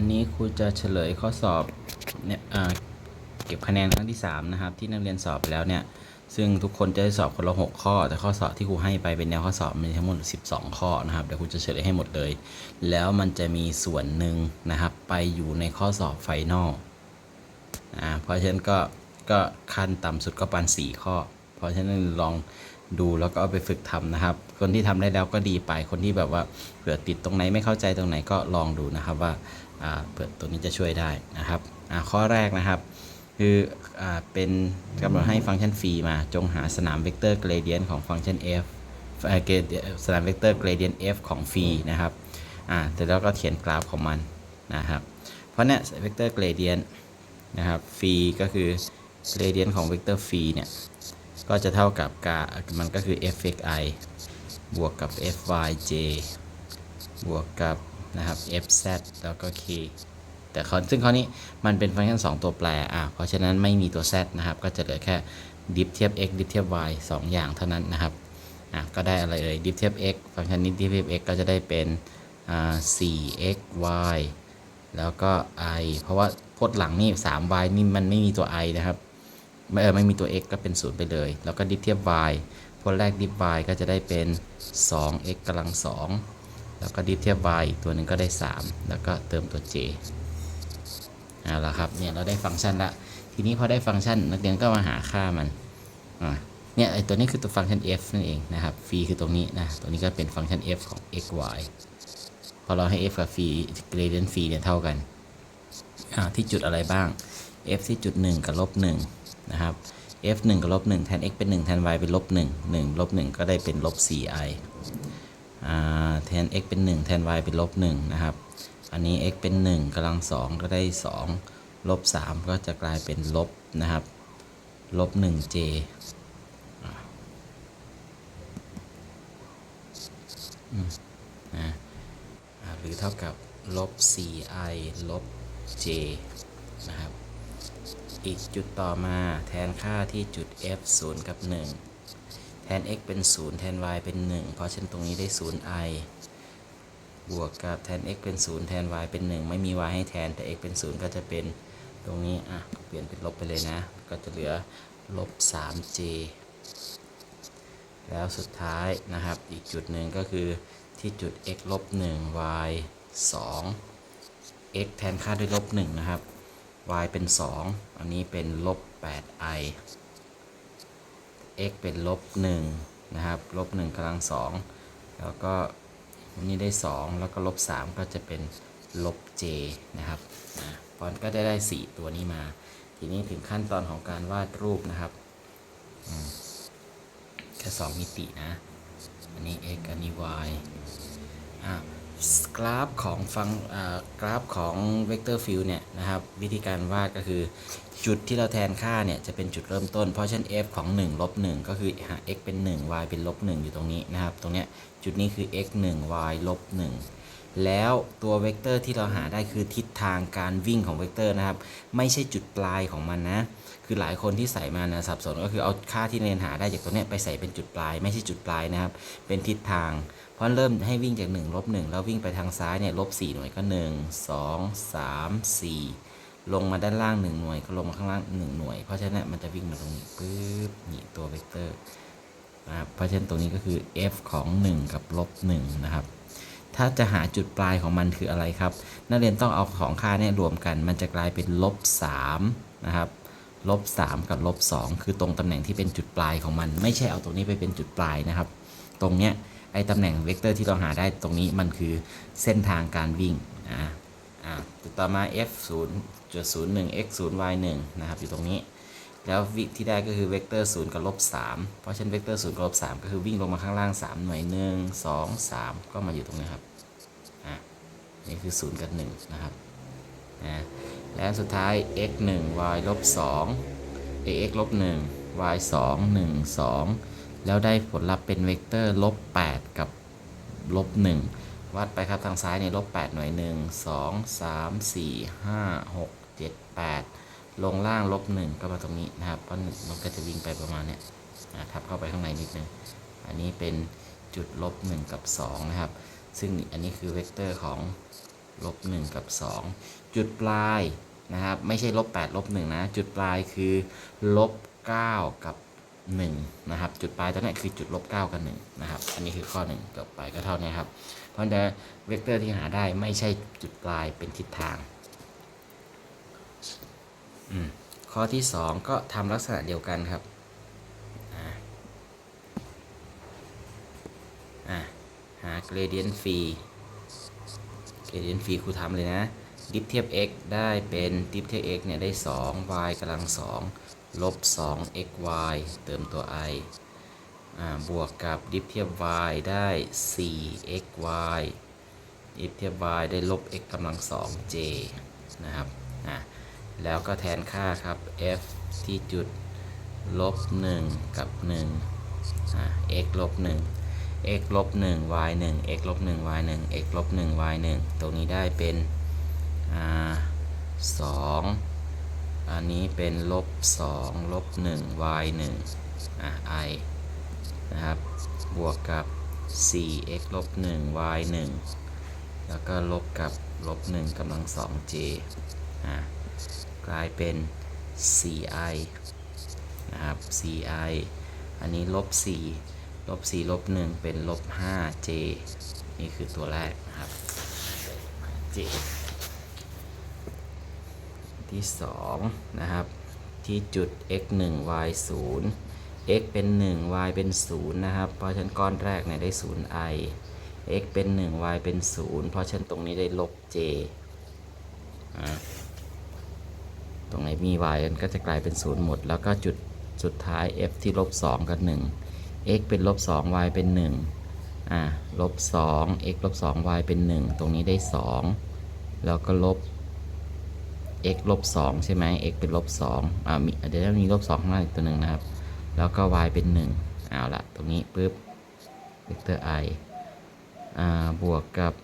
นนี้ครูจะเฉลยข้อสอบเนี่ยเก็บคะแนนครั้งที่ 3 นะครับ ที่นักเรียนสอบไปแล้วเนี่ย ซึ่งทุกคนจะได้สอบคนละ 6 ข้อ แต่ข้อสอบที่ครูให้ไปเป็นแนวข้อสอบมีทั้งหมด 12 ข้อนะครับเดี๋ยวครูจะเฉลยให้หมดเลย แล้วมันจะมีส่วนหนึ่งนะครับ ไปอยู่ในข้อสอบไฟนอลอ่าเพราะฉะนั้นก็ก็ขั้นต่ำสุดก็ประมาณ4ข้อ เพราะฉะนั้นลองดูแล้วก็เอาไปฝึกทำนะครับ คนที่ทำได้แล้วก็ดีไป คนที่แบบว่าเผื่อติดตรงไหนไม่เข้าใจตรงไหนก็ลองดูนะครับว่า เผื่อตัวนี้จะช่วยได้นะครับข้อแรกนะครับ คืออเป็นกำหนดให้ฟังก์ชันฟรีมาจงหาสนามเวกเตอร์เกรเดียนของฟังก์ชัน f เอ่อ gradient- สนามเวกเตอร์เกรเดียน f ของฟรีนะครับแต่แล้วก็เขียนกราฟของมันนะครับ เพราะเนี่ยเวกเตอร์เกรเดียนนะครับฟรีก็คือเกรเดียนของเวกเตอร์ฟรีเนี่ยก็จะเท่ากับกามันก็คือ fxi บวกกับ fyj บวกกับ นะครับ fz แล้วก็ k แต่เขาซึ่งข้อนี้มันเป็นฟังก์ชัน 2 ตัวแปรอะเพราะฉะนั้นไม่มีตัว z นะครับ ก็จะเหลือแค่ดิฟเทียบ x ดิฟเทียบ y 2 อย่างเท่านั้นนะครับอะก็ได้อะไรเอ่ยดิฟเทียบ x ฟังก์ชันนี้ดิฟเทียบ x ก็จะได้เป็นอ่า 4xy แล้วก็ i เพราะว่าพจน์หลังนี่ 3y นี่มันไม่มีตัว i นะครับ ไม่เออไม่มีตัว x ก็เป็นศูนย์ไปเลย แล้วก็ดิฟเทียบ y พลแรกดิฟ y ก็จะได้เป็น 2x กำลัง2 แล้วก็ดิฟเทียบ y อีกตัวหนึ่งก็ได้ 3 แล้วก็เติมตัว j เอาละครับเนี่ยเราได้ฟังก์ชันละทีนี้พอได้ฟังก์ชันนักเรียนก็มาหาค่ามันอะเนี่ยไอตัวนี้คือตัวฟังก์ชัน f นั่นเองนะครับฟรีคือตรงนี้นะตัวนี้ก็เป็นฟังก์ชัน f ของ x y พอเราให้ f กับฟรี gradient ฟรีเนี่ยเท่ากันอ่าที่จุดอะไรบ้าง f ที่จุด 1 กับลบ1นะครับ f 1 กับลบ1แทน x เป็น 1 แทน y เป็นลบ1 1ลบ1ก็ได้เป็นลบ 4i อ่า แทน x เป็น 1 แทน y เป็นลบ1นะครับ อันนี้ x เป็น 1กำลัง 2 ก็ได้ 2 ลบ 3 ก็จะกลายเป็นลบนะครับ ลบ 1j นะหรือเท่ากับลบ 4i ลบ j นะครับ อีกจุดต่อมาแทนค่าที่จุด f 0 กับ 1 น x เป็น 0 แทน y เป็น 1 เพราะฉะนั้นตรงนี้ได้ 0i บวกกับแทน x เป็น 0 แทน y เป็น 1 ไม่มี y ให้แทนแต่ x เป็น 0 ก็จะเป็นตรงนี้ อะ เปลี่ยนเป็นลบไปเลยนะ ก็จะเหลือลบ 3j แล้วสุดท้ายนะครับ อีกจุดหนึ่งก็คือที่จุด x ลบ 1 y 2 x แทนค่าด้วยลบ 1 นะครับ y เป็น 2 อันนี้เป็นลบ 8i x เป็นลบ1นะครับลบ1กำลัง2แล้วก็อันนี้ได้ 2 แล้วก็ลบ 3 ก็จะเป็นลบ j นะครับนะปอนก็ได้ได้ 4 ตัวนี้มา ทีนี้ถึงขั้นตอนของการวาดรูปนะครับแค่ 2 มิตินะ อันนี้ x อันนี้ y อะกราฟของฟังกราฟของเวกเตอร์ฟิลเนี่ยนะครับ วิธีการวาดก็คือ จุดที่เราแทนค่าเนี่ยจะเป็นจุดเริ่มต้น เพราะฉะนั้น f ของ1ลบ1ก็คือหา x เป็น 1 y เป็นลบ1อยู่ตรงนี้นะครับ ตรงเนี้ยจุดนี้คือ x 1 y ลบ1แล้วตัวเวกเตอร์ที่เราหาได้คือทิศทางการวิ่งของเวกเตอร์นะครับ ไม่ใช่จุดปลายของมันนะ คือหลายคนที่ใส่มานะสับสนก็คือเอาค่าที่เรียนหาได้จากตัวเนี้ยไปใส่เป็นจุดปลาย ไม่ใช่จุดปลายนะครับ เป็นทิศทาง เพราะเริ่มให้วิ่งจาก1ลบ1แล้ววิ่งไปทางซ้ายเนี่ยลบ4หน่วยก็ 1 2 3 4 ลงมาด้านล่าง1หน่วยก็ลงมาข้างล่าง1หน่วย เพราะฉะนั้นมันจะวิ่งมาตรงนี้ปึ๊บนี่ตัวเวกเตอร์นะครับเพราะฉะนั้นตรงนี้ก็คือ f ของ 1 กับลบ1นะครับ ถ้าจะหาจุดปลายของมันคืออะไรครับ นักเรียนต้องเอาของค่าเนี่ยรวมกัน มันจะกลายเป็นลบ3นะครับลบ3กับลบ2คือตรงตำแหน่งที่เป็นจุดปลายของมัน ไม่ใช่เอาตรงนี้ไปเป็นจุดปลายนะครับ ตรงเนี้ยไอ้ตำแหน่งเวกเตอร์ที่เราหาได้ตรงนี้มันคือเส้นทางการวิ่งอ่าอ่าต่อมา f 0 จุด0 1 x 0 y 1นะครับอยู่ตรงนี้ แล้ววิที่ได้ก็คือเวกเตอร์0กับลบ3เพราะฉะนั้นเวกเตอร์0กับลบ3ก็คือวิ่งลงมาข้างล่าง3หน่วย1 2 3ก็มาอยู่ตรงนี้ครับอะนี่คือ0กับ1นะครับนะและสุดท้าย x 1 y ลบ2 ax ลบ1 y 2 1 2 แล้วได้ผลลัพธ์เป็นเวกเตอร์ลบ8กับลบ1วัดไปครับทางซ้ายเนี่ยลบ8หน่วย 1 2 3 4 5 6 8 ลงล่างลบ1ก็มาตรงนี้นะครับเพราะมันก็จะวิ่งไปประมาณเนี้ยอะทับเข้าไปข้างในนิดนึง อันนี้เป็นจุดลบ1กับ 2 นะครับ ซึ่งอันนี้คือเวกเตอร์ของลบหนึ่งกับสองจุดปลายนะครับ ไม่ใช่ลบแปดลบหนึ่งนะ จุดปลายคือลบเก้ากับหนึ่งนะครับ จุดปลายตรงนี้คือจุดลบเก้ากับหนึ่งนะครับ อันนี้คือข้อหนึ่งจบไปก็เท่านี้ครับ เพราะฉะนั้นเวกเตอร์ที่หาได้ไม่ใช่จุดปลายเป็นทิศทาง ข้อที่สองก็ทำลักษณะเดียวกันครับอ่าอ่าหา gradient phi gradient phi ครูทำเลยนะดิฟเทียบ x ได้เป็นดิฟเทียบ x เนี่ย ได้ 2 y กำลัง 2 ลบ 2 x y เติมตัว i อ่าบวกกับดิฟเทียบ y ได้4 x y ดิฟเทียบ y ได้ลบ x กำลัง 2 j นะครับ อ่า แล้วก็แทนค่าครับ f ที่จุดลบ 1 กับ1อ่า x ลบ 1 x ลบ 1 y 1 x ลบ 1 y 1 x ลบ 1 y 1ตรงนี้ได้เป็นอ่า2อันนี้เป็นลบ 2 ลบ 1 y 1อ่า i นะครับ บวกกับ 4x ลบ 1 y 1แล้วก็ลบกับลบ 1กำลัง 2 j อ่า กลายเป็น 4i นะครับ 4i อันนี้ลบ 4 ลบ 4 ลบ 1 เป็นลบ 5j นี่คือตัวแรกนะครับ j ที่ 2 นะครับ ที่จุด x 1 y 0 x เป็น 1 y เป็น 0 นะครับ เพราะฉะนั้นก้อนแรกเนี่ยได้ 0i x เป็น 1 y เป็น 0 เพราะฉะนั้นตรงนี้ได้ลบ j อ่า ตรงไหนมี y มันก็จะกลายเป็น 0 หมด แล้วก็จุดสุดท้าย f ที่ลบ2กับ 1 x เป็นลบ2 y เป็น 1 อ่าลบ2 x ลบ2 y เป็น 1 ตรงนี้ได้ 2 แล้วก็ลบ x ลบ2ใช่ไหม x เป็นลบ2อ่ามีเดี๋ยวจะมีลบ2ข้างล่างอีกตัวหนึ่งนะครับ แล้วก็ y เป็น 1 เอาละตรงนี้ปุ๊บเวกเตอร์ i อ่าบวกกับ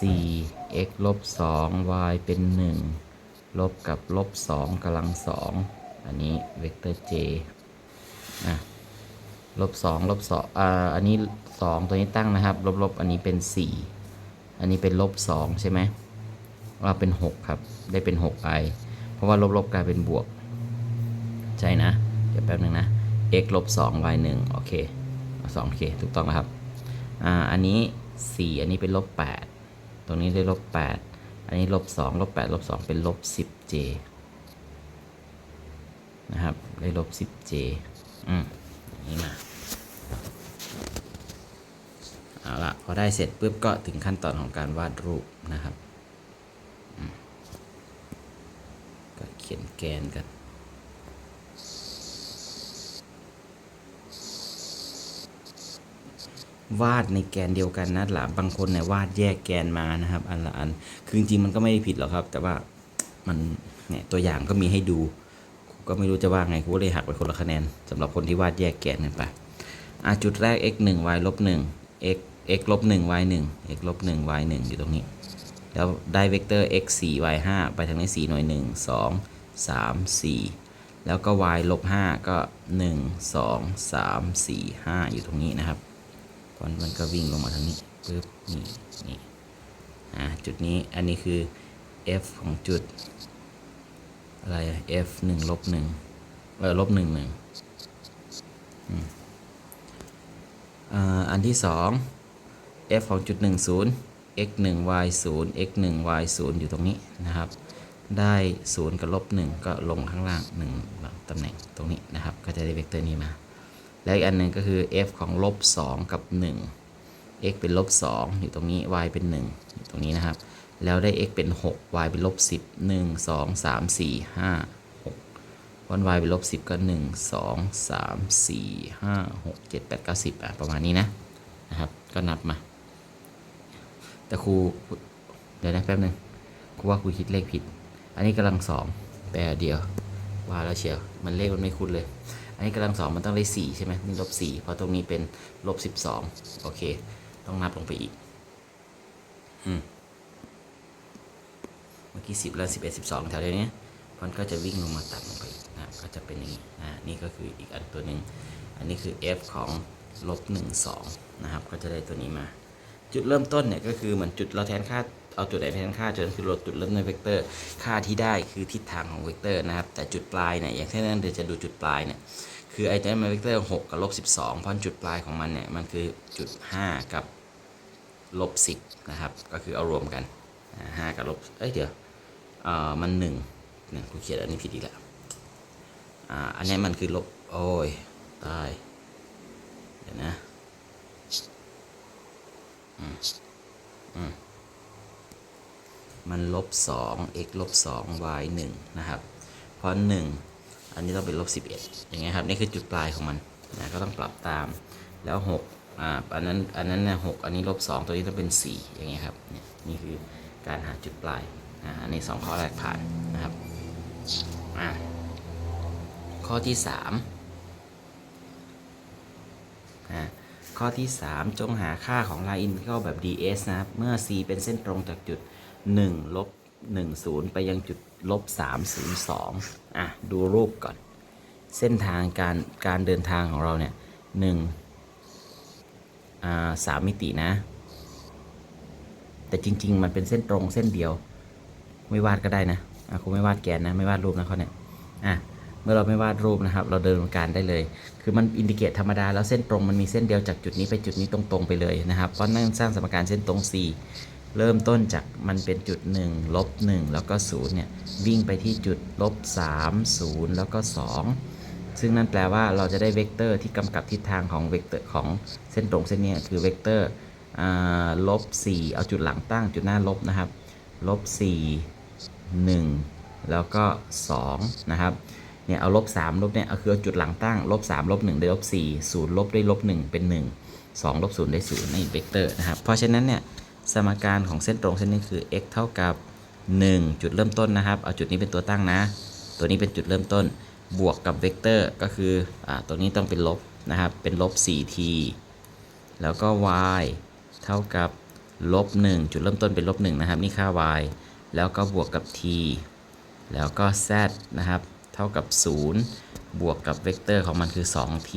4 x ลบ2 y เป็น 1 ลบกับลบ2กำลัง2อันนี้เวกเตอร์ j อะลบ2ลบ2อ่าอันนี้2ตัวนี้ตั้งนะครับ ลบลบอันนี้เป็น4อันนี้เป็นลบ2ใช่ไหมว่าเป็น6ครับ ได้เป็น 6i เพราะว่าลบลบกลายเป็นบวก ใช่นะ เดี๋ยวแป๊บนึงนะ x ลบ2 y 1โอเค2โอเค ถูกต้องแล้วครับ อ่า อันนี้4อันนี้เป็นลบ8ตรงนี้ได้ลบ8 อันนี้ลบ2ลบ8ลบ2เป็นลบ 10j นะครับ ได้ลบ 10j อืมอย่างนี้มา เอาละพอได้เสร็จปุ๊บก็ถึงขั้นตอนของการวาดรูปนะครับก็เขียนแกนกัน วาดในแกนเดียวกันนะหลามบางคนเนี่ยวาดแยกแกนมานะครับ อันละอันคือจริงมันก็ไม่ได้ผิดหรอกครับ แต่ว่ามันเนี่ยตัวอย่างก็มีให้ดูก็ไม่รู้จะว่าไงครูก็เลยหักไปคนละคะแนนสำหรับคนที่วาดแยกแกนกันไปอะจุดแรก x 1 y ลบ1 x x ลบ1 y 1 x ลบ1 y 1อยู่ตรงนี้ แล้วได้เวกเตอร์ x 4 y 5ไปทางนี้4หน่วย 1 2 3 4 แล้วก็ y ลบ5ก็ 1 2 3 4 5 อยู่ตรงนี้นะครับ พอมันก็วิ่งลงมาทางนี้ปึ๊บนี่นี่อ่าจุดนี้อันนี้คือ f ของจุด อะไร f หนึ่งลบหนึ่งเออลบหนึ่งหนึ่งอืมอ่าอันที่สอง f ของจุดหนึ่งศูนย์ x หนึ่ง y ศูนย์ x หนึ่ง y ศูนย์อยู่ตรงนี้นะครับ ได้ศูนย์กับลบหนึ่งก็ลงข้างล่างหนึ่งตำแหน่งตรงนี้นะครับ ก็จะได้เวกเตอร์นี้มา และอีกอันหนึ่งก็คือ f ของลบ2กับ 1 x เป็นลบ2อยู่ตรงนี้ y เป็น 1 อยู่ตรงนี้นะครับ แล้วได้ x เป็น 6 y เป็นลบ10 1 2 3 4 5 6วัน y เป็นลบ10 ก็ 1 2 3 4 5 6 7 8 9 10อะประมาณนี้นะนะครับ ก็นับมา แต่ครูเดี๋ยวนะแป๊บหนึงครูว่าครูคิดเลขผิด อันนี้กำลังสองแปลเดียวว่าแล้วเชียว มันเลขมันไม่คุ้นเลย อันนี้กำลังสองมันต้องได้สี่ใช่ไหมนี่ลบสี่เพราะตรงนี้เป็นลบสิบสองโอเค ต้องนับลงไปอีก อืม เมื่อกี้สิบแล้วสิบเอ็ดสิบสองแถวเดียวนี้มันก็จะวิ่งลงมาตัดลงไปอีกนะก็จะเป็นอย่างนี้นะนี่ก็คืออีกอันตัวหนึ่งอันนี้คือ f ของลบหนึ่งสองนะครับ ก็จะได้ตัวนี้มา จุดเริ่มต้นเนี่ยก็คือเหมือนจุดเราแทนค่า เอาจุดไหนไปแทนค่าจุดนั้นคือลดจุดเริ่มต้นเวกเตอร์ ค่าที่ได้คือทิศทางของเวกเตอร์นะครับ แต่จุดปลายเนี่ยอย่างเช่นนั้นเดี๋ยวจะดูจุดปลายเนี่ยคือไอ้ตัวนี้มันเวกเตอร์6กับลบ12 เพราะจุดปลายของมันเนี่ยมันคือจุด 5 กับลบ10นะครับ ก็คือเอารวมกันห้ากับลบเอ้ยเดี๋ยวเอ่อมัน1เนี่ยกูเขียนอันนี้ผิดอีกแล้วอ่าอันนี้มันคือลบโอ้ยตายเดี๋ยวนะมั มันลบสอง x ลบสอง y หนึ่งนะครับ เพราะหนึ่งอันนี้ต้องเป็นลบสิบเอ็ดอย่างเงี้ยครับ นี่คือจุดปลายของมันนะก็ต้องปรับตาม แล้วหกอ่า อันนั้น อันนั้นนะหกอันนี้ลบสองตัวนี้ต้องเป็นสี่อย่างเงี้ยครับ เนี่ย นี่คือการหาจุดปลายอ่าอันนี้สองข้อแรกผ่านนะครับ อ่า ข้อที่สามอ่าข้อที่ 3 จงหาค่าของ line integral แบบ ds นะครับ เมื่อ c เป็นเส้นตรงจากจุด 1ลบ10 ไปยังจุดลบ302อะ ดูรูปก่อน เส้นทางการการเดินทางของเราเนี่ยหนึ่งอ่าสามมิตินะ แต่จริง ๆ มันเป็นเส้นตรงเส้นเดียว ไม่วาดก็ได้นะอะคงไม่วาดแกนนะ ไม่วาดรูปนะเขาเนี่ยอะเมื่อเราไม่วาดรูปนะครับ เราเดินการได้เลย คือมันอินดิเกตธรรมดา แล้วเส้นตรงมันมีเส้นเดียวจากจุดนี้ไปจุดนี้ตรงๆไปเลยนะครับ เพราะนั่นสร้างสมการเส้นตรง C เริ่มต้นจากมันเป็นจุด 1 ลบ 1 แล้วก็0เนี่ยวิ่งไปที่จุดลบ 3 0 แล้วก็ 2 ซึ่งนั่นแปลว่าเราจะได้เวกเตอร์ที่กำกับทิศทางของเวกเตอร์ของเส้นตรงเส้นนี้คือเวกเตอร์ลบ 4 เอาจุดหลังตั้งจุดหน้าลบนะครับลบ 4 1 แล้วก็ 2 นะครับเนี่ยเอาลบ3ลบเนี่ยเอาคือเอาจุดหลังตั้งลบ3ลบ1ได้ลบ4 0ลบได้ลบ1เป็น 1 2ลบ0ได้0นี่เวกเตอร์นะครับเพราะฉะนั้นเนี่ย สมการของเส้นตรงเส้นนี้คือ x เท่ากับ 1 จุดเริ่มต้นนะครับ เอาจุดนี้เป็นตัวตั้งนะ ตัวนี้เป็นจุดเริ่มต้น บวกกับเวกเตอร์ก็คืออตัวนี้ต้องเป็นลบนะครับ เป็นลบ 4t แล้วก็ y เท่ากับลบ 1 จุดเริ่มต้นเป็นลบ 1 นะครับ นี่ค่า y แล้วก็บวกกับ t แล้วก็ z นะครับ เท่ากับ 0 บวกกับเวกเตอร์ของมันคือ 2t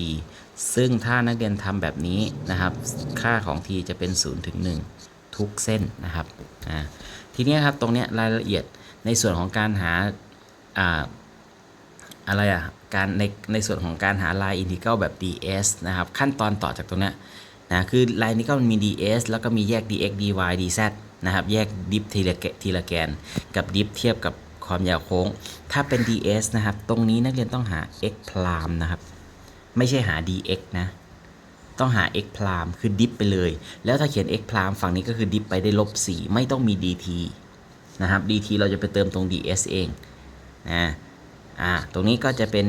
ซึ่งถ้านักเรียนทำแบบนี้นะครับ ค่าของ t จะเป็น 0 ถึง 1 ทุกเส้นนะครับอ่าทีนี้ครับตรงนี้รายละเอียดในส่วนของการหาอ่าอะไรอะการในในส่วนของการหา line integral แบบ ds นะครับขั้นตอนต่อจากตรงนี้นะคือ line integral มันมี ds แล้วก็มีแยก dx dy dz นะครับแยกดิฟทีละทีละแกน กับดิฟเทียบกับความยาวโค้ง ถ้าเป็น ds นะครับ ตรงนี้นักเรียนต้องหา x พรามนะครับ ไม่ใช่หา dx นะ ต้องหา x พรามคือดิฟไปเลย แล้วถ้าเขียน x พรามฝั่งนี้ก็คือดิฟไปได้ลบ4ไม่ต้องมี dt นะครับ dt เราจะไปเติมตรง ds เองนะอ่าตรงนี้ก็จะเป็น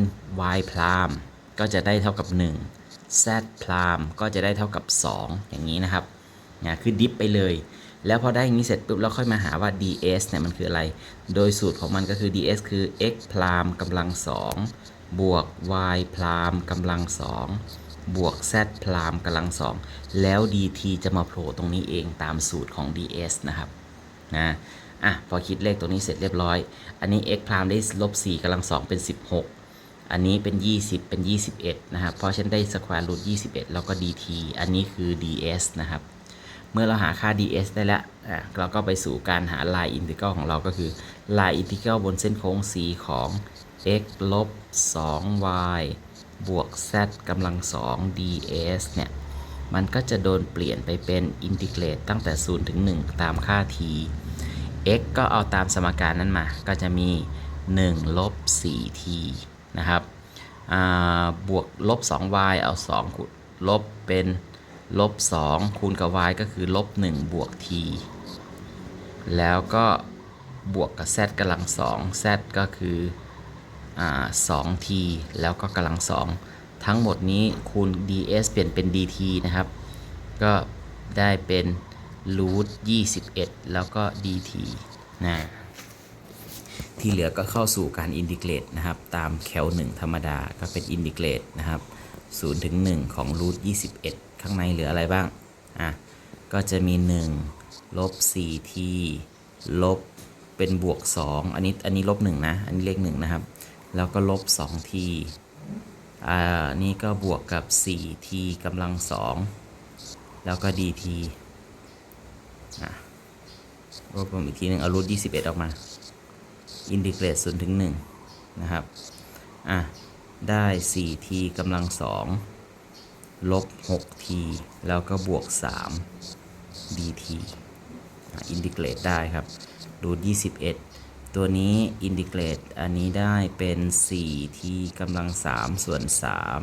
y พรามก็จะได้เท่ากับ 1 z พรามก็จะได้เท่ากับ 2 อย่างนี้นะครับนะคือดิฟไปเลย แล้วพอได้อย่างนี้เสร็จปุ๊บเราค่อยมาหาว่า ds เนี่ยมันคืออะไร โดยสูตรของมันก็คือ ds คือ x พรามกำลัง2บวก y พรามกำลัง2 บวก z พรามกำลัง2แล้ว dt จะมาโผล่ตรงนี้เองตามสูตรของ ds นะครับนะอะพอคิดเลขตรงนี้เสร็จเรียบร้อย อันนี้ x พรามได้ลบ4กำลัง2เป็น 16 อันนี้เป็น 20 เป็น 21 นะครับ เพราะฉันได้สแควร์รูท21 แล้วก็ dt อันนี้คือ ds นะครับ เมื่อเราหาค่า ds ได้แล้วอะเราก็ไปสู่การหา line integral ของเราก็คือ line integral บนเส้นโค้ง c ของ x ลบ 2y บวก z กำลัง2 ds เนี่ย มันก็จะโดนเปลี่ยนไปเป็นอินทิเกรตตั้งแต่ 0 ถึง 1 ตามค่า t x ก็เอาตามสมการนั้นมา ก็จะมี 1 ลบ 4t นะครับบวกลบ 2y เอา 2 ลบเป็นลบ 2 คูณกับ y ก็คือลบ 1 บวก t แล้วก็บวกกับ z กำลัง2 z ก็คือ 2t แล้วก็กำลัง 2 ทั้งหมดนี้คูณ ds เปลี่ยนเป็น dt นะครับ ก็ได้เป็นรูท21 แล้วก็ dt นะที่เหลือก็เข้าสู่การอินทิเกรตนะครับ ตามแคล1ธรรมดาก็เป็นอินทิเกรตนะครับ0ถึง1ของรูท21 ข้างในเหลืออะไรบ้าง อะ ก็จะมี 1 ลบ 4t ลบเป็นบวก 2 อันนี้อันนี้ลบ 1 นะ อันนี้เลข1นะครับ แล้วก็ลบ 2t อ่านี่ก็บวกกับ 4t กำลัง 2 แล้วก็ dt อะรวบรวมอีกทีหนึ่งเอารูท21 ออกมา อินทิเกรต0ถึง1นะครับ อะ ได้ 4t กำลัง 2 ลบ 6t แล้วก็บวก 3 dt อินทิเกรตได้ครับรูท21 ตัวนี้อินทิเกรตอันนี้ได้เป็น 4t กำลัง 3 ส่วน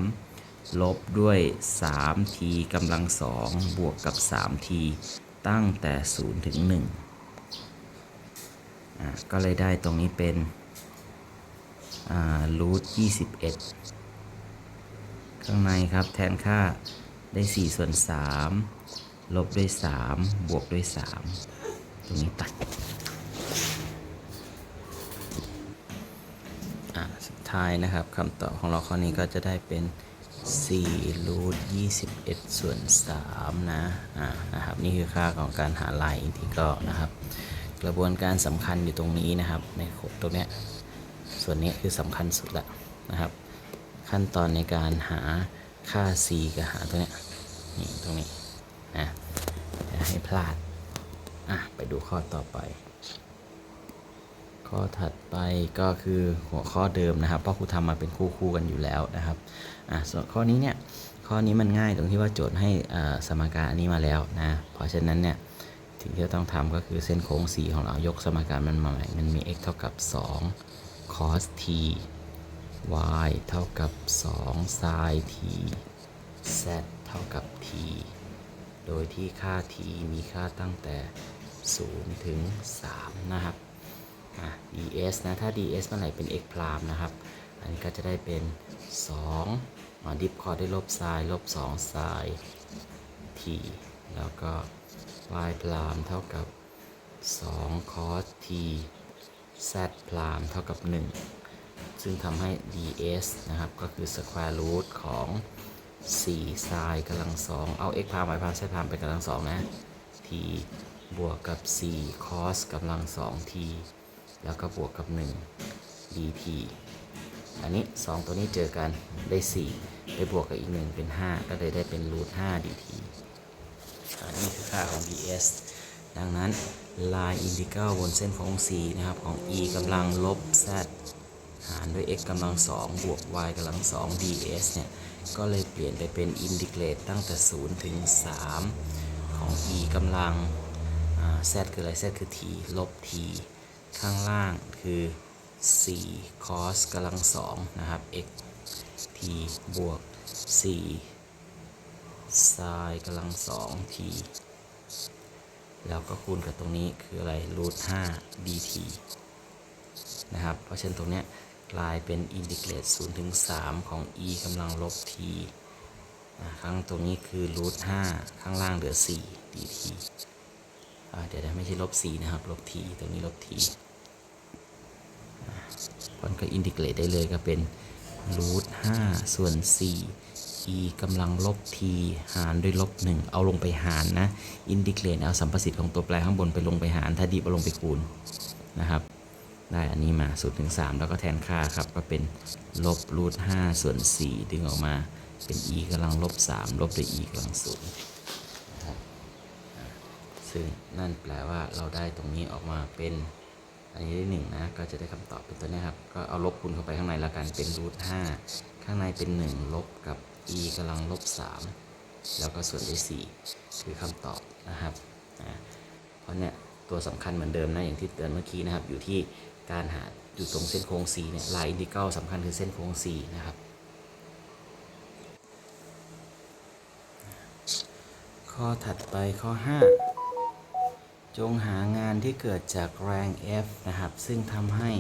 3 ลบด้วย 3t กำลัง 2 บวกกับ 3t ตั้งแต่ 0 ถึง1อะก็เลยได้ตรงนี้เป็นอ่ารูท21 ข้างในครับแทนค่าได้ 4 ส่วน 3 ลบด้วย 3 บวกด้วย 3 ตรงนี้ตัด อะสุด ท้ายนะครับคำตอบของเราข้อนี้ก็จะได้เป็น4รูท21 ส่วน3นะอ่านะครับนี่คือค่าของการหาลายอินทิกรัลนะครับ กระบวนการสำคัญอยู่ตรงนี้นะครับ ในตรงเนี้ยส่วนนี้คือสำคัญสุดละนะครับ ขั้นตอนในการหาค่า c กับหาตัวเนี้ยนี่ตรงนี้นะอย่าให้พลาดอะไปดูข้อต่อไป ข้อถัดไปก็คือหัวข้อเดิมนะครับ เพราะครูทำมาเป็นคู่คู่กันอยู่แล้วนะครับอะส่วนข้อนี้เนี่ยข้อนี้มันง่ายตรงที่ว่าโจทย์ให้สมการอันนี้มาแล้วนะเพราะฉะนั้นเนี่ยสิ่งที่เราต้องทำก็คือเส้นโค้ง c ของเรายกสมการมันมาใหม่มันมี x เท่ากับ 2 cos t y เท่ากับ 2 sin t z เท่ากับ t โดยที่ค่า t มีค่าตั้งแต่ 0 ถึง 3 นะครับ ds นะ ถ้า ds เมื่อไหร่เป็น x พรามนะครับ อันนี้ก็จะได้เป็น 2อ่าดิฟคอร์ด้วยลบ sin ลบ2 sin t แล้วก็ y พรามเท่ากับ 2 cos t z พรามเท่ากับ 1 ซึ่งทำให้ ds นะครับ ก็คือ square root ของ4 sin กำลัง 2 เอา x พราม y พราม z พรามเป็นกำลัง 2 นะ t บวกกับ 4 cos กำลัง 2 t แล้วก็บวกกับ 1 dt อันนี้ 2 ตัวนี้เจอกันได้ 4 ไปบวกกับอีก 1 เป็น 5 ก็เลยได้เป็น root 5 dt อันนี้คือค่าของ ds ดังนั้น line integral บนเส้นโค้ง c นะครับของ e กำลังลบ z หารด้วย x กำลัง 2 บวก y กำลัง 2 ds เนี่ย ก็เลยเปลี่ยนไปเป็นอินทิเกรตตั้งแต่ 0 ถึง 3 ของ e กำลัง z คืออะไร z คือ t ลบ t ข้างล่างคือ4 cos กำลัง2นะครับ x t บวก 4 sin กำลัง2 t แล้วก็คูณกับตรงนี้คืออะไรรูท5 dt นะครับ เพราะฉะนั้นตรงเนี้ยกลายเป็นอินทิเกรต0ถึง3ของ e กำลังลบ t อ่าข้างตรงนี้คือรูท5ข้างล่างเหลือ 4 dt อเดี๋ยวนะไม่ใช่ลบ 4 นะครับ ลบ t ตรงนี้ลบ t าพอนก็อินทิเกรตได้เลยก็เป็นรูท5ส่วน4 e กำลังลบ t หารด้วยลบ1เอาลงไปหารนะอินทิเกรตเอาสัมประสิทธิ์ของตัวแปรข้างบนไปลงไปหาร ถ้าดิบเอาลงไปคูณนะครับ ได้อันนี้มา0ถึง 3 แล้วก็แทนค่าครับ ก็เป็นลบรูท5ส่วน4ดึงออกมาเป็น e กำลังลบ 3 ลบด้วย e กำลัง0นะครับซึ่งนั่นแปลว่าเราได้ตรงนี้ออกมาเป็น อันนี้ได้1นะ ก็จะได้คำตอบเป็นตัวนี้ครับ ก็เอาลบคูณเข้าไปข้างในแล้วกัน เป็นรูท5ข้างในเป็น 1 ลบกับ e กำลังลบ3แล้วก็ส่วนด้วย4คือคำตอบนะครับอ่าเพราะเนี่ยตัวสำคัญเหมือนเดิมนะ อย่างที่เตือนเมื่อกี้นะครับ อยู่ที่การหาอยู่ตรงเส้นโค้ง C เนี่ยลายอินทิกรัลสำคัญคือเส้นโค้ง C นะครับ ข้อถัดไปข้อ 5 จงหางานที่เกิดจากแรง F นะครับ ซึ่งทำให้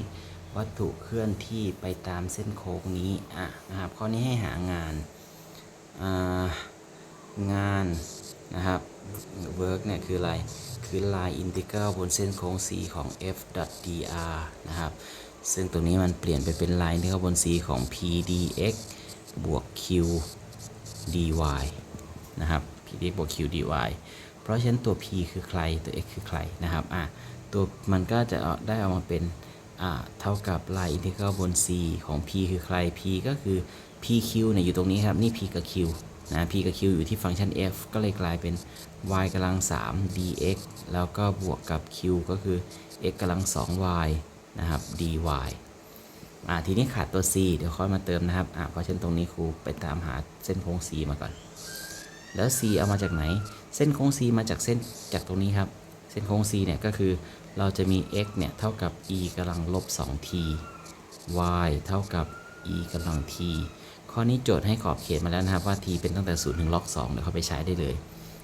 วัตถุเคลื่อนที่ไปตามเส้นโค้งนี้อะนะครับข้อนี้ให้หางานอ่างานนะครับ work เนี่ยคืออะไร คือ line integral บนเส้นโค้ง c ของ f dr นะครับ ซึ่งตรงนี้มันเปลี่ยนไปเป็น line integral บน c ของ p dx บวก q dy นะครับ p dx บวก q dy เพราะฉะนั้นตัว p คือใครตัว x คือใครนะครับอะตัวมันก็จะได้เอามาเป็นอ่าเท่ากับ line integral บน c ของ p คือใคร p ก็คือ pq เนี่ยอยู่ตรงนี้ครับนี่ p กับ q นะ p กับ q อยู่ที่ฟังก์ชัน f ก็เลยกลายเป็น y กำลัง 3 dx แล้วก็บวกกับ q ก็คือ x กำลัง 2y นะครับ dy อ่าทีนี้ขาดตัว c เดี๋ยวค่อยมาเติมนะครับอ่าเพราะฉะนั้นตรงนี้ครูไปตามหาเส้นโค้ง c มาก่อน แล้ว c เอามาจากไหน เส้นโค้ง c มาจากเส้นจากตรงนี้ครับ เส้นโค้ง c เนี่ยก็คือเราจะมี x เนี่ยเท่ากับ e กำลังลบ 2t y เท่ากับ e กำลัง t ข้อนี้โจทย์ให้ขอบเขตมาแล้วนะครับว่า t เป็นตั้งแต่0ถึง log 2เดี๋ยวเขาไปใช้ได้เลย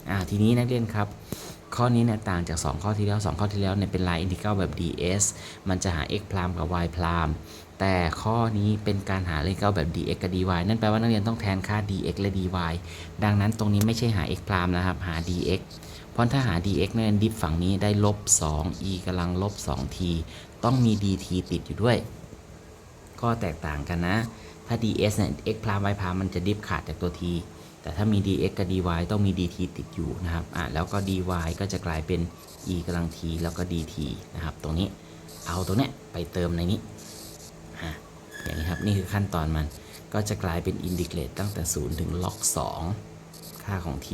อ่าทีนี้นักเรียนครับ ข้อนี้เนี่ยต่างจาก 2 ข้อที่แล้ว 2 ข้อที่แล้วเนี่ยเป็น line integral แบบ ds มันจะหา x พรามกับ y พรามแต่ข้อนี้เป็นการหา integral แบบ dx กับ dy นั่นแปลว่านักเรียนต้องแทนค่า dx และ dy ดังนั้นตรงนี้ไม่ใช่หา x พรามนะครับ หา dx เพราะถ้าหา dx นักเรียนดิฟฝั่งนี้ได้ลบ 2 e กำลังลบ 2t ต้องมี dt ติดอยู่ด้วย ก็แตกต่างกันนะ ถ้า ds เนี่ย x พราม y พรามมันจะดิฟขาดจากตัว t แต่ถ้ามี dx กับ dy ต้องมี dt ติดอยู่นะครับอะแล้วก็ dy ก็จะกลายเป็น e กำลัง t แล้วก็ dt นะครับ ตรงนี้เอาตรงเนี้ยไปเติมในนี้อะอย่างนี้ครับ นี่คือขั้นตอนมัน ก็จะกลายเป็นอินทิเกรตตั้งแต่ 0 ถึง log 2ค่าของ t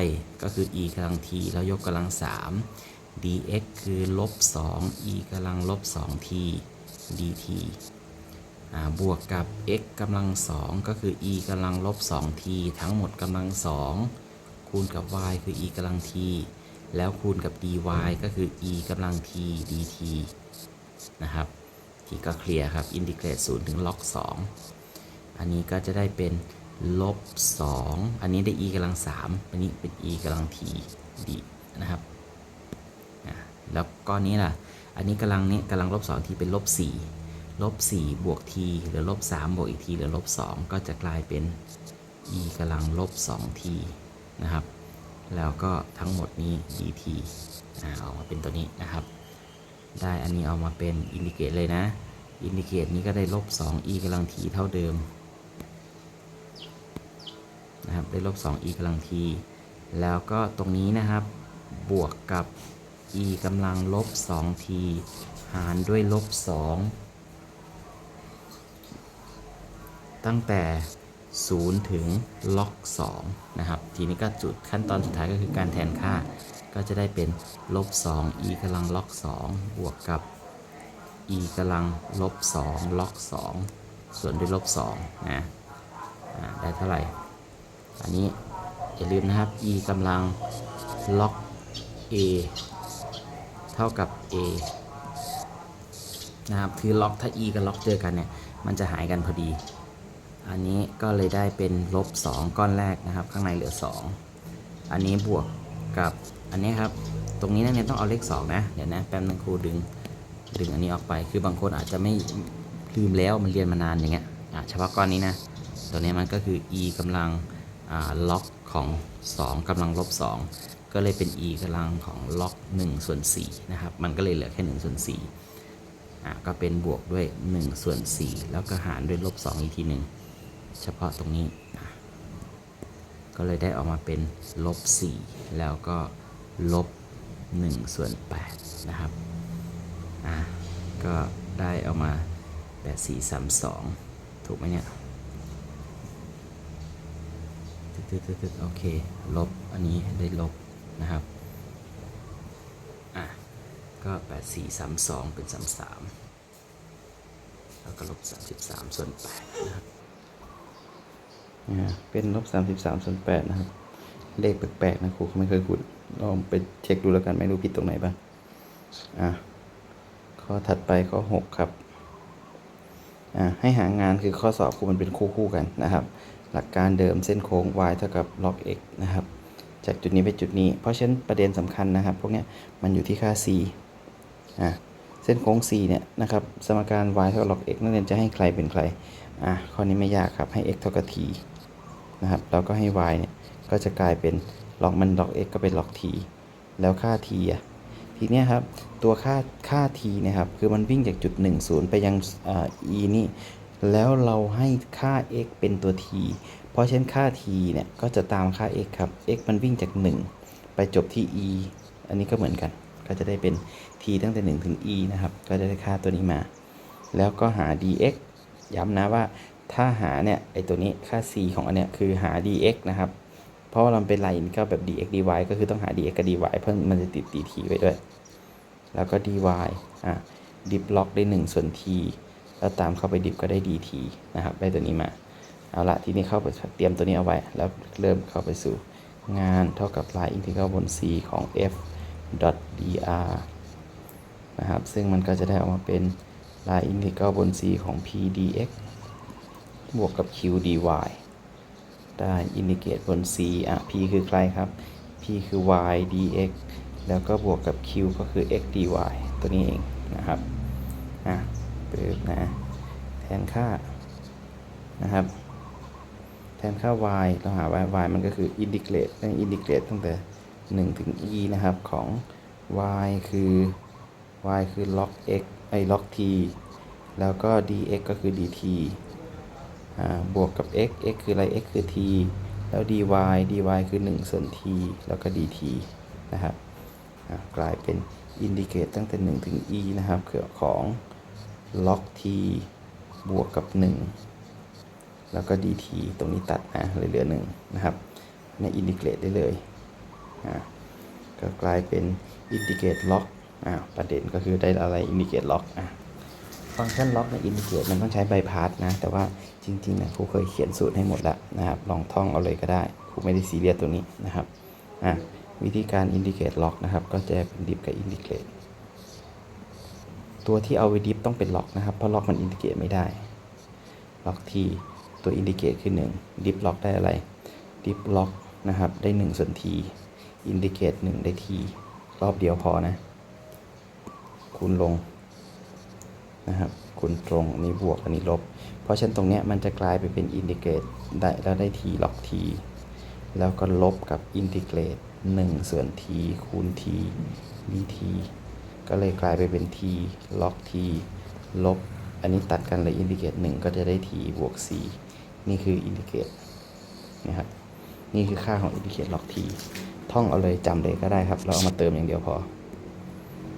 y ก็คือ e กำลัง t แล้วยกกำลัง 3 dx คือลบ 2 e กำลังลบ 2t dt บวกกับ x กำลัง2ก็คือ e กำลังลบ 2t ทั้งหมดกำลัง2คูณกับ y คือ e กำลัง t แล้วคูณกับ dy ก็คือ e กำลัง t dt นะครับที่ก็เคลียร์ครับอินทิเกรต0ถึง log 2อันนี้ก็จะได้เป็นลบ 2 อันนี้ได้ e กำลัง 3 อันนี้เป็น e กำลัง t d นะครับแล้วก้อนนี้ล่ะ อันนี้กำลังนี้กำลังลบ 2 ทีเป็นลบ 4 ลบ4บวก t เหลือลบ3บวกอีกทีเหลือลบ2ก็จะกลายเป็น e กำลังลบ 2t นะครับ แล้วก็ทั้งหมดนี้ dt อ่าออกมาเป็นตัวนี้นะครับ ได้อันนี้เอามาเป็นอินดิเกตเลยนะ อินดิเกตนี้ก็ได้ลบ 2 e กำลัง t เท่าเดิมนะครับได้ลบ 2 e กำลัง t แล้วก็ตรงนี้นะครับ บวกกับ e กำลังลบ 2t หารด้วยลบ 2 ตั้งแต่ 0 ถึงล็อก2นะครับ ทีนี้ก็จุดขั้นตอนสุดท้ายก็คือการแทนค่า ก็จะได้เป็นลบ2 e กำลังล็อก2บวกกับ e กำลังลบ2ล็อก2ส่วนด้วยลบ2นะได้เท่าไหร่ อันนี้อย่าลืมนะครับ e กำลังล็อก a เท่ากับ a นะครับ คือล็อกถ้า e กับล็อกเจอกันเนี่ย มันจะหายกันพอดี อันนี้ก็เลยได้เป็นลบ 2 ก้อนแรกนะครับ ข้างในเหลือ 2 อันนี้บวกกับอันนี้ครับ ตรงนี้นักเรียนต้องเอาเลข 2 นะ เดี๋ยวนะ แป๊บนึงครูดึง ดึงอันนี้ออกไป คือบางคนอาจจะไม่ลืมแล้วมันเรียนมานานอย่างเงี้ยอะเฉพาะก้อนนี้นะ ตัวนี้มันก็คือ e กำลังล็อกของ 2กำลังลบ 2 ก็เลยเป็น e กำลังของล็อก1ส่วน4นะครับ มันก็เลยเหลือแค่1ส่วน4อะก็เป็นบวกด้วย1ส่วน4แล้วก็หารด้วยลบ2อีกทีหนึ่ง เฉพาะตรงนี้อะก็เลยได้ออกมาเป็นลบ 4 แล้วก็ลบ 1 ส่วน 8 นะครับอะก็ได้ออกมา 8 4 3 2 ถูกไหมเนี่ยตึ๊ดๆโอเค ลบ อันนี้ได้ลบนะครับ อะ ก็ 8 4 3 2 เป็น 33 แล้วก็ลบ 33 ส่วน8นะครับ เป็นลบสามสิบสามส่วนแปดนะครับ เลขแปลกๆนะครูเขาไม่เคยขุดลองไปเช็คดูแล้วกันไม่รู้ผิดตรงไหนบ้างอะข้อถัดไปข้อหกครับอ่าให้หางานคือข้อสอบครูมันเป็นคู่คู่กันนะครับ หลักการเดิมเส้นโค้ง y เท่ากับ log x นะครับ จากจุดนี้ไปจุดนี้ เพราะฉะนั้นประเด็นสำคัญนะครับ พวกเนี้ยมันอยู่ที่ค่า c อะเส้นโค้ง c เนี่ยนะครับสมการ y เท่ากับ log x นักเรียนจะให้ใครเป็นใครอะข้อนี้ไม่ยากครับให้ x เท่ากับ t นะครับแล้วก็ให้ y เนี่ยก็จะกลายเป็น log มัน log x ก็เป็น log t แล้วค่า t อะทีเนี้ยครับตัวค่าค่า t นะครับคือมันวิ่งจากจุด 1 0 ไปยังอ่อ e นี่แล้วเราให้ค่า x เป็นตัว t เพราะฉะนั้นค่า t เนี่ยก็จะตามค่า x ครับ x มันวิ่งจาก 1 ไปจบที่ e อันนี้ก็เหมือนกัน ก็จะได้เป็น t ตั้งแต่ 1 ถึง e นะครับ ก็จะได้ค่าตัวนี้มา แล้วก็หา dx ย้ำนะว่า ถ้าหาเนี่ยไอตัวนี้ค่า c ของอันเนี้ยคือหา dx นะครับ เพราะว่าเราเป็นไลน์ก็แบบ dx dy ก็คือต้องหา dx กับ dy เพื่อมันจะติด dt ไว้ด้วย แล้วก็ dy อะดิฟล็อกได้ 1 ส่วน t แล้วตามเข้าไปดิฟก็ได้ dt นะครับ ได้ตัวนี้มา เอาละทีนี้เข้าไปเตรียมตัวนี้เอาไว้ แล้วเริ่มเข้าไปสู่งานเท่ากับ line integral บน c ของ f dot dr นะครับ ซึ่งมันก็จะได้ออกมาเป็น line integral บน c ของ p dx บวกกับ q dy ได้อินดิเกตบน c อะ p คือใครครับ p คือ y dx แล้วก็บวกกับ q ก็คือ x dy ตัวนี้เองนะครับอะปึ๊บนะแทนค่านะครับ แทนค่า y เราหา y y มันก็คืออินดิเกตตั้งอินดิเกตตั้งแต่ 1 ถึง e นะครับของ y คือ y คือ log x ไอ้ log t แล้วก็ dx ก็คือ dt บวกกับ x x คืออะไร x คือ t แล้ว dy dy คือ 1 ส่วน t แล้วก็ dt นะครับกลายเป็นอินดิเกตตั้งแต่ 1 ถึง e นะครับคือของ log t บวกกับ 1 แล้วก็ dt ตรงนี้ตัดนะเลยเหลือ 1 นะครับในอินดิเกตได้เลยก็กลายเป็นอินดิเกตล็อกประเด็นก็คือได้อะไรอินดิเกตล็อกอะ ฟังก์ชันล็อกในอินดิเกตมันต้องใช้ใบพาสนะ แต่ว่าจริงๆนี่ยครูเคยเขียนสูตรให้หมดแล้วนะครับ ลองท่องเอาเลยก็ได้ครูไม่ได้ซีเรียสตัวนี้นะครับอะวิธีการอินดิเกตล็อกนะครับ ก็จะเป็นดิฟกับอินดิเกตตัวที่เอาไว้ดิฟต้องเป็นล็อกนะครับ เพราะล็อกมันอินดิเกตไม่ได้ ล็อกทีตัวอินดิเกตคือ 1 ดิฟล็อกได้อะไร ดิฟล็อกนะครับ ได้1ส่วนทีอินดิเกต1ได้ทีรอบเดียวพอนะ คูณลง นะครับคูณตรงอันนี้บวกอันนี้ลบ เพราะฉะนั้นตรงเนี้ยมันจะกลายไปเป็นอินทิเกรตได้แล้วได้ t ล็อก t แล้วก็ลบกับอินทิเกรต1ส่วน t คูณ t dt ก็เลยกลายไปเป็น t ล็อก t ลบ อันนี้ตัดกันเลยอินทิเกรต1ก็จะได้ t บวก c นี่คืออินทิเกรตนะครับนี่คือค่าของอินทิเกรตล็อก t ท่องเอาเลยจำเลยก็ได้ครับ เราเอามาเติมอย่างเดียวพอ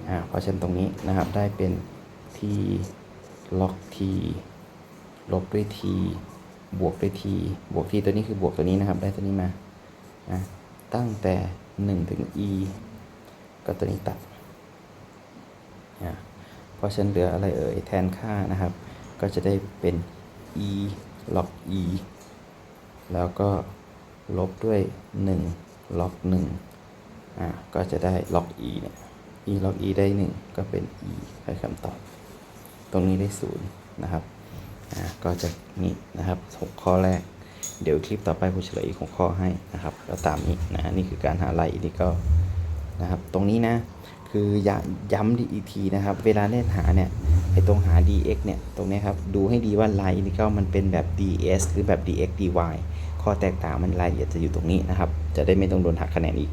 อ่าเพราะฉะนั้นตรงนี้นะครับได้เป็น t ล็อก t ลบด้วย t บวกด้วย t บวก t ตัวนี้คือบวกตัวนี้นะครับ ได้ตัวนี้มาอะตั้งแต่ 1 ถึง e ก็ตัวนี้ตัดอะเพราะฉะนั้นเหลืออะไรเอ่ยแทนค่านะครับ ก็จะได้เป็น e ล็อก e แล้วก็ลบด้วย 1 ล็อก1อ่าก็จะได้ล็อก e เนี่ย e ล็อก e ได้ 1 ก็เป็น e คือคำตอบ ตรงนี้ได้0นะครับก็จะนี่นะครับ6ข้อแรก เดี๋ยวคลิปต่อไปผมเฉลยอีก6ข้อให้นะครับแล้วตามนี้นะนี่คือการหาไลน์นี่ก็นะครับตรงนี้นะคือย้ำอีกทีนะครับ เวลาเล่นหาเนี่ยไอ้ตรงหา dx เนี่ยตรงนี้ครับดูให้ดีว่าไลน์นี่ก็มันเป็นแบบ ds หรือแบบ dx dy ข้อแตกต่างมันรายละเอียดจะอยู่ตรงนี้นะครับ จะได้ไม่ต้องโดนหักคะแนนอีก